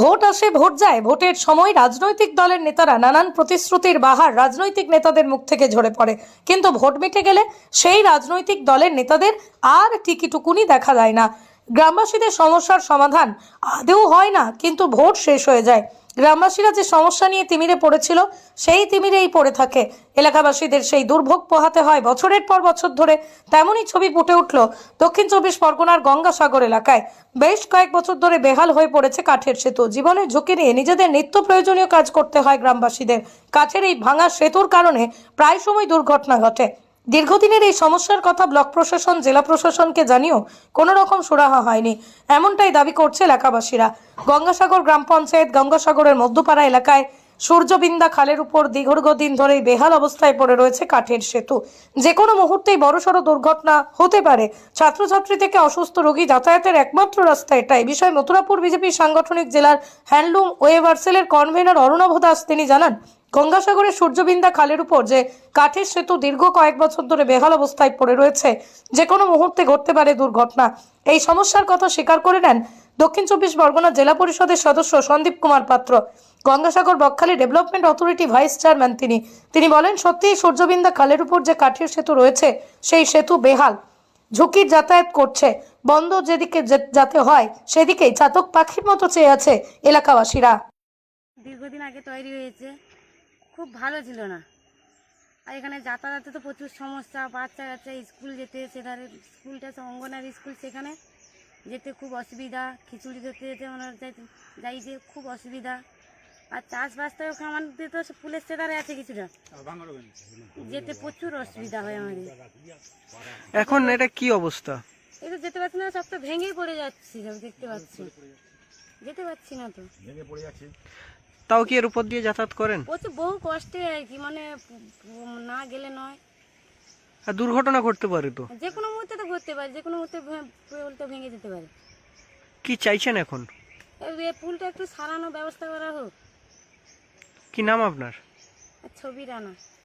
Vote আসে, vote যায়। ভোটের সময় রাজনৈতিক দলের নেতারা নানান প্রতিশ্রুতির বাহার রাজনৈতিক নেতাদের মুখ থেকে ঝরে পড়ে। কিন্তু ভোট মিটে গেলে সেই রাজনৈতিক দলের নেতাদের আর টিকিটুকুনি দেখা যায় না। গ্রামবাসীদের সমস্যার সমাধান আদেও হয় না, কিন্তু ভোট শেষ হয়ে যায়। গ্রামবাসীরা যে সমস্যা নিয়ে তিমিরে পড়েছিল, সেই তিমিরেই পড়ে থাকে। এলাকাবাসীদের সেই দুর্ভোগ পোহাতে হয় বছরের পর বছর ধরে। তেমনই ছবি ফুটে উঠল দক্ষিণ চব্বিশ পরগনার গঙ্গাসাগর এলাকায়। বেশ কয়েক বছর ধরে বেহাল হয়ে পড়েছে কাঠের সেতু। জীবনের ঝুঁকি নিয়ে নিজেদের নিত্য প্রয়োজনীয় কাজ করতে হয় গ্রামবাসীদের। কাঠের এই ভাঙা সেতুর কারণে প্রায় সময় দুর্ঘটনা ঘটে। দীর্ঘদিনের এই সমস্যার কথা ব্লক প্রশাসন, জেলা প্রশাসনকে জানিয়েও কোনো রকম সুরাহা হয়নি। এমনটাই দাবি করছে এলাকাবাসীরা। গঙ্গাসাগর গ্রাম পঞ্চায়েত গঙ্গাসাগরের মধ্যপাড়া এলাকায় সূর্যবিন্দা খালের উপর দীর্ঘদিন ধরেই বেহাল অবস্থায় পড়ে রয়েছে কাঠের সেতু। যে কোনো মুহূর্তেই বড়সড় দুর্ঘটনা হতে পারে। ছাত্রছাত্রী থেকে অসুস্থ রোগী যাতায়াতের একমাত্র রাস্তা এটা এই বিষয়ে মথুরাপুর বিজেপি সাংগঠনিক জেলার হ্যান্ডলুম ওয়েভার্সেলের কনভেনর অরুণাভ দাস তিনি জানান গঙ্গাসাগরের সূর্যবিন্দা খালের উপর যে কাঠের সেতু দীর্ঘ কয়েক বছর ধরে বেহাল অবস্থায় পড়ে রয়েছে, যে কোনো মুহূর্তে ঘটতে পারে দুর্ঘটনা। এই সমস্যার কথা স্বীকার করে নেন দক্ষিণ চব্বিশ পরগনা জেলা পরিষদের সদস্য Sandip Kumar Patra. Gangasagar Bakkhali development authority vice chairman তিনি। তিনি বলেন, সত্যিই সূর্যবিন্দা খালের উপর যে কাঠের সেতু রয়েছে, সেই সেতু বেহাল। ঝুঁকির যাতায়াত করছে। বন্ধ যেদিকে যাতে হয়, সেদিকেই চাতক পাখির মতো চেয়ে আছে এলাকাবাসীরা। দীর্ঘদিন আগে তৈরি হয়েছে। খুব ভালো ছিল না। আর এখানে যাতায়াতে তো প্রচুর সমস্যা বাচ্চা কাচ্চা স্কুল যেতে সেধারে স্কুলটা অঙ্গনারী স্কুল সেখানে যেতে খুব অসুবিধা খিচুড়ি ধরতে যেতে ওনার যাইতে যাইতে খুব অসুবিধা। আর চাষবাসটা ওখানে আমাদের তো ফুলের সেধারে আছে কিছুটা। যেতে প্রচুর অসুবিধা হয় আমাদের। এখন এটা কি অবস্থা? এই তো যেতে পারছি না সব তো ভেঙেই পড়ে যাচ্ছি দেখতে পাচ্ছি। যেতে পারছি না তো। তাও কি এর উপর দিয়ে যাতায়াত করেন? ও তো বহু কষ্টে আর কি মানে না গেলে নয়। আর দুর্ঘটনা ঘটতে পারে তো। যে কোনো মুহূর্তে তো ঘটতে পারে যে কোনো মুহূর্তে পুলটা ভেঙে যেতে পারে। কি চাইছেন এখন? এই পুলটা একটু সারানোর ব্যবস্থা করা হোক। কি নাম আপনার? ছবি রানা।